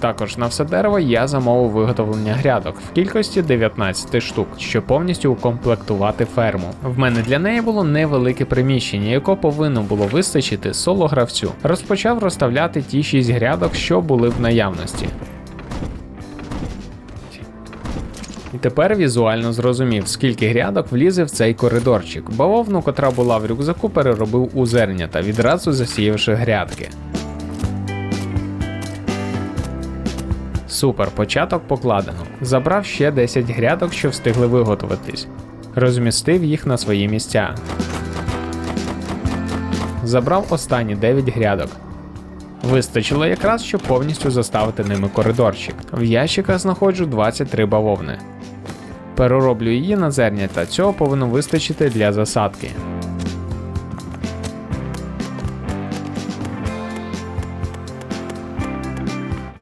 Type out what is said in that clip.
Також на все дерево я замовив виготовлення грядок в кількості 19 штук, щоб повністю укомплектувати ферму. В мене для неї було невелике приміщення, якого повинно було вистачити соло гравцю. Розпочав розставляти ті 6 грядок, що були в наявності. І тепер візуально зрозумів, скільки грядок влізе в цей коридорчик. Бавовну, котра була в рюкзаку, переробив у зернята, відразу засіявши грядки. Супер, початок покладено. Забрав ще 10 грядок, що встигли виготовитись. Розмістив їх на свої місця. Забрав останні 9 грядок. Вистачило якраз, щоб повністю заставити ними коридорчик. В ящиках знаходжу 23 бавовни. Перероблю її на зернята, цього повинно вистачити для засадки.